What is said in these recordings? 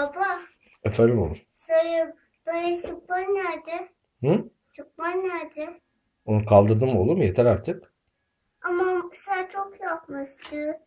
Baba, Efendim oğlum. söyle böyle spor nerede? Hı? Spor nerede? Onu kaldırdım oğlum yeter artık. Ama sen çok yapmıştı.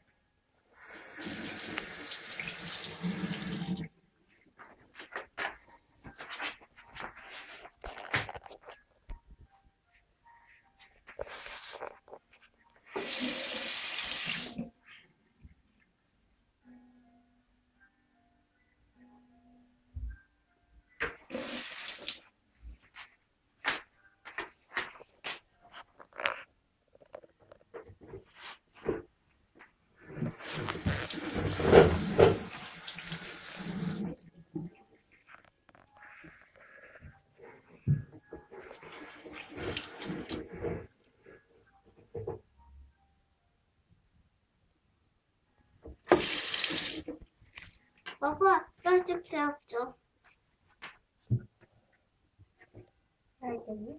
Baba, birazcık şey yapacağım. Nerede mi?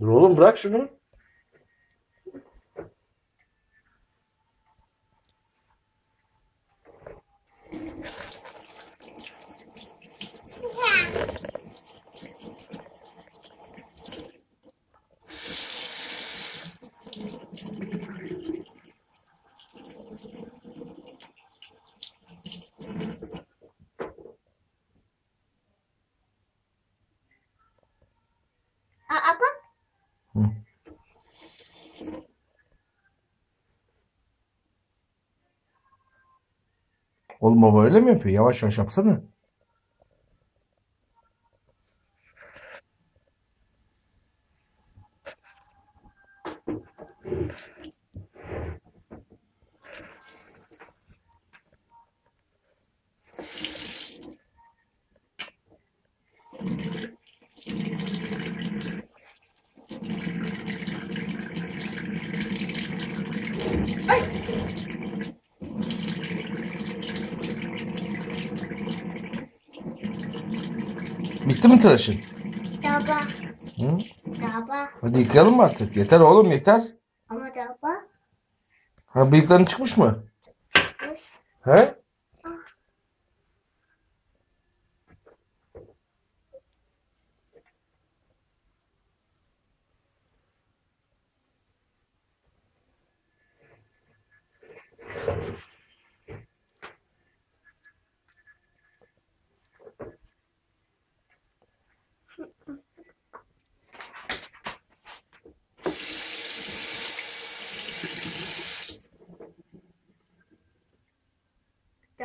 Dur oğlum bırak şunu. Aa bak. Hı. Oğlum baba öyle mi yapıyor? Yavaş yavaş yapsana. Bitti mi tıraşın? Daba. Hı? Daba. Hadi yıkayalım mı artık? Yeter oğlum yeter. Ama daba. Ha bıyıkların çıkmış mı? Çıkmış. He?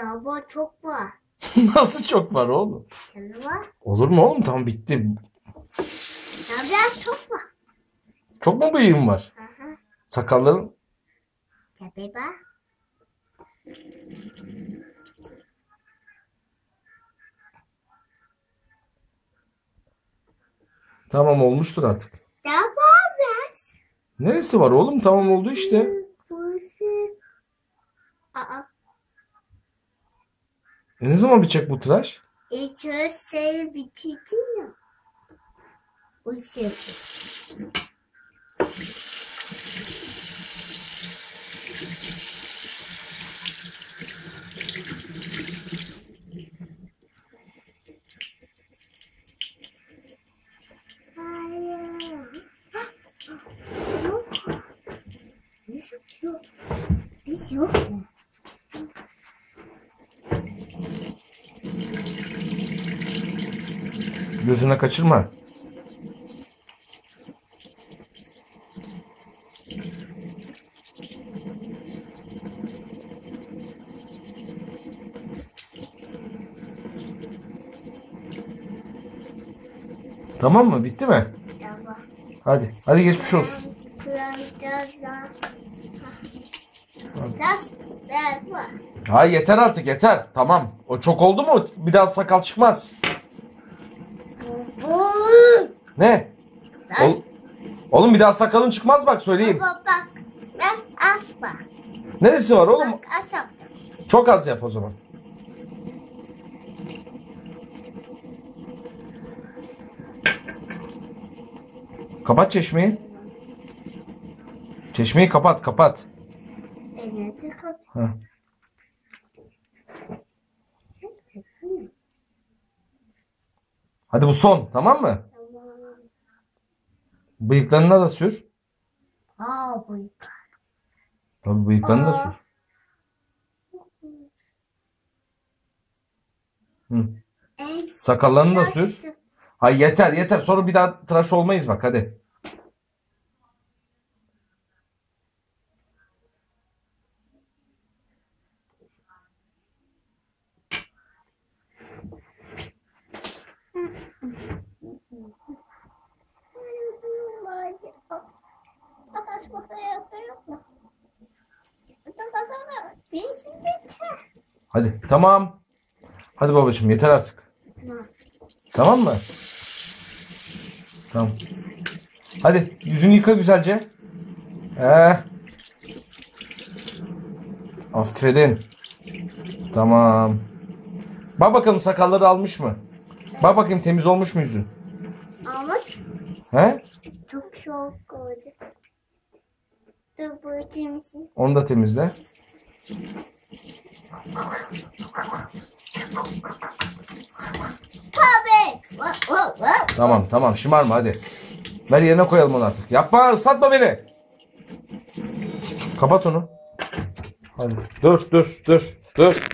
Daba çok var. Nasıl çok var oğlum? Kendi var. Olur mu oğlum? Tamam bitti. Ya biraz çok var. Çok mu bıyığın var? Aha. Sakalların? Tabii bak. Tamam olmuştur artık. Daba biraz. Neresi var oğlum? Tamam oldu işte. E ne zaman bitecek bu tıraş? E seni bitirdin ya. O şey. Hayır. Yok. Yok. Gözüne kaçırma. Tamam mı? Bitti mi? Hadi. Hadi geçmiş olsun. Ha yeter artık yeter. Tamam. O çok oldu mu bir daha sakal çıkmaz. Ne? Ol- Oğlum bir daha sakalın çıkmaz bak söyleyeyim. Baba bak. Az bak. Neresi var oğlum? Bak yaptım. Çok az yap o zaman. Kapat çeşmeyi. Çeşmeyi kapat, kapat. Tıkıp. Heh. Hadi bu son, tamam mı? Bıyıklarına da sür. Aa bu Tabii bıyıklarına da Aa. sür. Hı. en Sakallarını da sür. küçük. Hay yeter yeter. Sonra bir daha tıraş olmayız bak hadi. Hadi tamam. Hadi babacığım yeter artık. Tamam mı? Tamam. Hadi yüzünü yıka güzelce. Ee. Aferin. Tamam. Bak bakalım sakalları almış mı? Bak bakayım temiz olmuş mu yüzün? Almış. He? Çok soğuk oldu. Dur bu temizim. Onu da temizle. Tamam tamam şımarma hadi. Ver yerine koyalım onu artık. Yapma ıslatma beni. Kapat onu. Hadi dur dur dur dur.